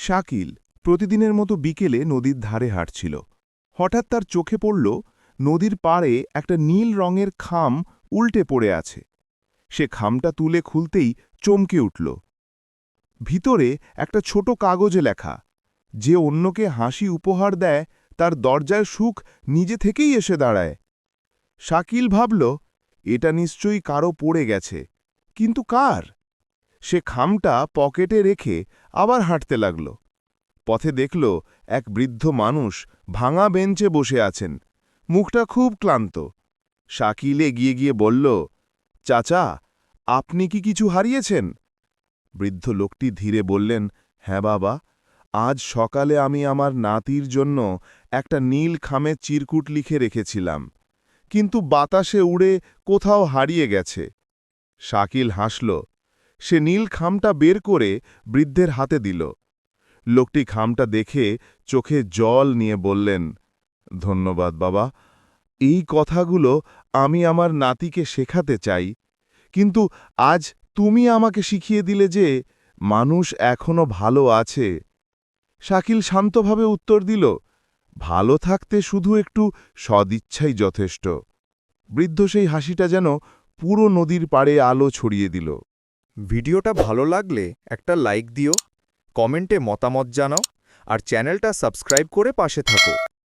শাকিল প্রতিদিনের মতো বিকেলে নদীর ধারে হাঁটছিল। হঠাৎ তার চোখে পড়ল নদীর পাড়ে একটা নীল রঙের খাম উল্টে পড়ে আছে। সে খামটা তুলে খুলতেই চমকে উঠল। ভিতরে একটা ছোট কাগজে লেখা, যে অন্যকে হাসি উপহার দেয়, তার দরজায় সুখ নিজে থেকেই এসে দাঁড়ায়। শাকিল ভাবল, এটা নিশ্চয়ই কারও পড়ে গেছে, কিন্তু কার? সে খামটা পকেটে রেখে আবার হাঁটতে লাগল। পথে দেখল এক বৃদ্ধ মানুষ ভাঙা বেঞ্চে বসে আছেন। মুখটা খুব ক্লান্ত। শাকিলে গিয়ে গিয়ে বলল, চাচা, আপনি কি কিছু হারিয়েছেন? বৃদ্ধ লোকটি ধীরে বললেন হ্যাঁ বাবা, আজ সকালে আমি আমার নাতির জন্য একটা নীল খামে চিরকুট লিখে রেখেছিলাম, কিন্তু বাতাসে উড়ে কোথাও হারিয়ে গেছে। শাকিল হাসল সে নীল খামটা বের করে বৃদ্ধের হাতে দিল। লোকটি খামটা দেখে চোখে জল নিয়ে বললেন, ধন্যবাদ বাবা, এই কথাগুলো আমি আমার নাতিকে শেখাতে চাই, কিন্তু আজ তুমি আমাকে শিখিয়ে দিলে যে মানুষ এখনও ভালো আছে শাকিল শান্তভাবে উত্তর দিল, ভালো থাকতে শুধু একটু সদিচ্ছাই যথেষ্ট বৃদ্ধ সেই হাসিটা যেন পুরো নদীর পাড়ে আলো ছড়িয়ে দিল। ভিডিওটা ভালো লাগলে একটা লাইক দিও, কমেন্টে মতামত জানাও, আর চ্যানেলটা সাবস্ক্রাইব করে পাশে থাকো।